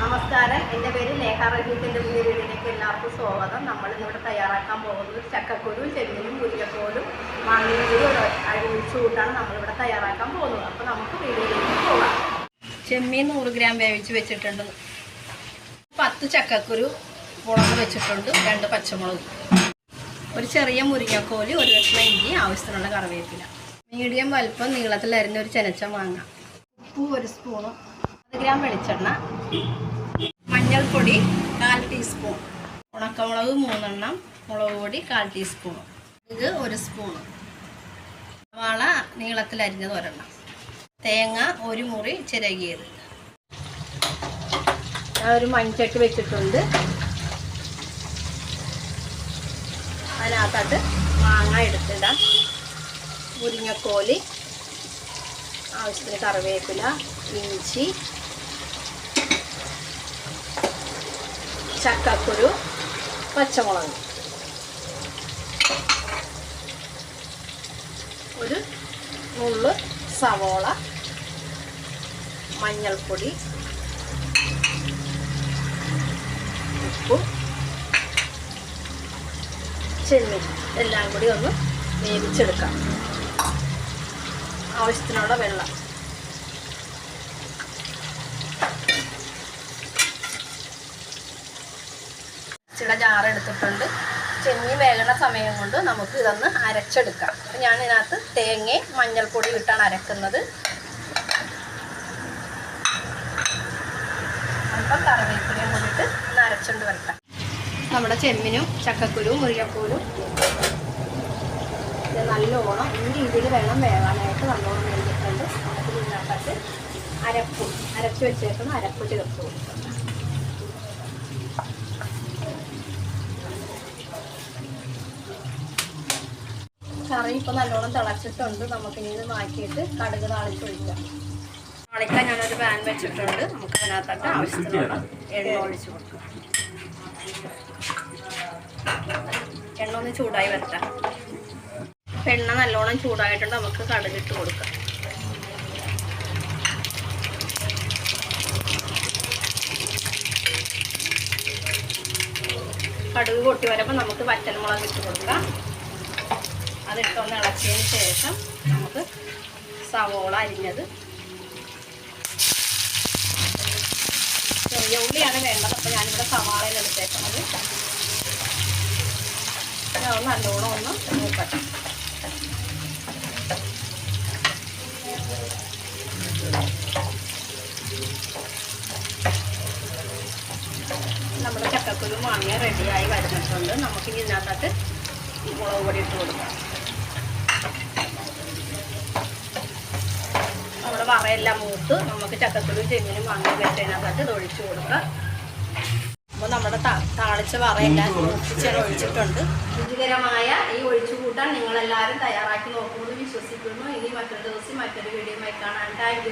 നമസ്കാരം. എന്റെ പേര് ലേഖ റഹീത്തിന്റെ പുതിയ വീടിലേക്ക് എല്ലാവർക്കും സ്വാഗതം. നമ്മൾ ഇന്നിവിടെ തയ്യാറാക്കാൻ പോകുന്നത് ചക്കക്കുരു ചെമ്മീനും മുരിക്കക്കോലും മാങ്ങയും കൂടി ഒരു ഒഴിച്ചു കൂട്ടാണ് നമ്മളിവിടെ തയ്യാറാക്കാൻ പോകുന്നത്. അപ്പോൾ നമുക്ക് വീടിലേക്ക് പോകാം. ചെമ്മീൻ നൂറ് ഗ്രാം വേവിച്ച് വെച്ചിട്ടുണ്ട്. പത്ത് ചക്കക്കുരു മുളക് വെച്ചിട്ടുണ്ട്. രണ്ട് പച്ചമുളക്. ഒരു ചെറിയ മുരിങ്ങക്കോൽ ഒരു കഷ്ണം ഇഞ്ചി ആവശ്യത്തിനുള്ള കറിവേപ്പില. മീഡിയം വലുപ്പം നീളത്തിൽ അരിഞ്ഞ ഒരു ചെനച്ച മാങ്ങ ഉപ്പ് ഒരു സ്പൂണ്. പത്ത് ഗ്രാം വെളിച്ചെണ്ണ. മഞ്ഞൾപ്പൊടി കാൽ ടീസ്പൂൺ ഉണക്കമുളക് മൂന്നെണ്ണം മുളക് പൊടി കാൽ ടീസ്പൂൺ. ഇത് ഒരു സ്പൂണ്. സവാള നീളത്തിൽ അരിഞ്ഞത് ഒരെണ്ണം. തേങ്ങ ഒരു മുറി ചിരകിയത്. ഞാൻ ഒരു മൺചട്ടി വെച്ചിട്ടുണ്ട്. അതിനകത്തോട്ട് മാങ്ങ എടുത്തിടാം. മുരിങ്ങക്കോലി ആവശ്യത്തിന് കറിവേപ്പില ഇഞ്ചി ചക്കക്കുരു പച്ചമുളക്. ഒരു നുള്ള് സവോള മഞ്ഞൾപ്പൊടി ഉപ്പ് ചെമ്മീൻ. എല്ലാം കൂടി ഒന്ന് വേവിച്ചെടുക്കാം. ആവശ്യത്തിനുള്ള വെള്ളം. ഇച്ചിരി ചാറെടുത്തിട്ടുണ്ട് ചെമ്മീൻ വേകണ സമയം കൊണ്ട് നമുക്ക് ഇതൊന്ന് അരച്ചെടുക്കാം. അപ്പം ഞാൻ ഇതിനകത്ത് തേങ്ങയും മഞ്ഞൾപ്പൊടി ഇട്ടാണ് അരക്കുന്നത്. അല്പം കറിവേപ്പിലയും കൂടിയിട്ട് ഒന്ന് അരച്ചുകൊണ്ട് വരട്ടെ. നമ്മുടെ ചെമ്മിനും ചക്കക്കുരുവും മുരിക്കപ്പൂരും ഇത് നല്ലോണം ഈ രീതിയിൽ വെള്ളം വേവാനായിട്ട് നല്ലോണം വേണ്ടിയിട്ടുണ്ട് നമുക്ക് ഇതിനകത്ത് അരപ്പ് അരച്ച് വെച്ചേക്കുന്ന അരപ്പ് ചേർത്ത് കൊടുക്കാം. കറി ഇപ്പോൾ നല്ലോണം തിളച്ചിട്ടുണ്ട്. നമുക്കിനി ഇത് മാറ്റിയിട്ട് കടുക് താളിച്ച് ഒഴിക്കാം. താളിക്കാൻ ഞാനൊരു പാൻ വെച്ചിട്ടുണ്ട്. നമുക്ക് അതിനകത്തോട്ട് ആവശ്യത്തിനുള്ള എണ്ണ ഒഴിച്ച് കൊടുക്കാം. എണ്ണ ഒന്ന് ചൂടായി വരട്ടെ. എണ്ണ നല്ലോണം ചൂടായിട്ടുണ്ട്. നമുക്ക് കടുകിട്ട് കൊടുക്കാം. കടുക് പൊട്ടി വരുമ്പോൾ നമുക്ക് വറ്റൽമുളക് ഇട്ട് കൊടുക്കാം. അതിട്ടൊന്ന് ഇളക്കിയതിന് ശേഷം നമുക്ക് സവോള അരിഞ്ഞത് ചെറിയ ഉള്ളിയാണ് വേണ്ടത്. അപ്പോൾ ഞാനിവിടെ സവാളയിൽ എടുത്തേക്കുന്നത് നല്ലോണം ഒന്ന് നോക്കട്ടെ നമ്മുടെ ചക്കക്കുരു മാങ്ങ റെഡിയായി വരുന്നിട്ടുണ്ട് നമുക്കിനി ഇതിനകത്തോട്ട് മുളക് പൊടി ഇട്ട് കൊടുക്കാം. വറയെല്ലാം മൂത്ത് നമുക്ക് ചക്കക്കുരു ചെമ്മീനും വാങ്ങി വെച്ചതിനകത്ത് ഒഴിച്ചു കൊടുക്കാം അപ്പോൾ നമ്മുടെ താളിച്ച വറയെല്ലാം ഒഴിച്ചിട്ടുണ്ട്. രുചികരമായ ഈ ഒഴിച്ചു കൂട്ടാൻ നിങ്ങളെല്ലാവരും തയ്യാറാക്കി നോക്കുമെന്ന് വിശ്വസിക്കുന്നു. ഇനി മറ്റൊരു ദിവസം മറ്റൊരു വീഡിയോ കാണാൻ താങ്ക്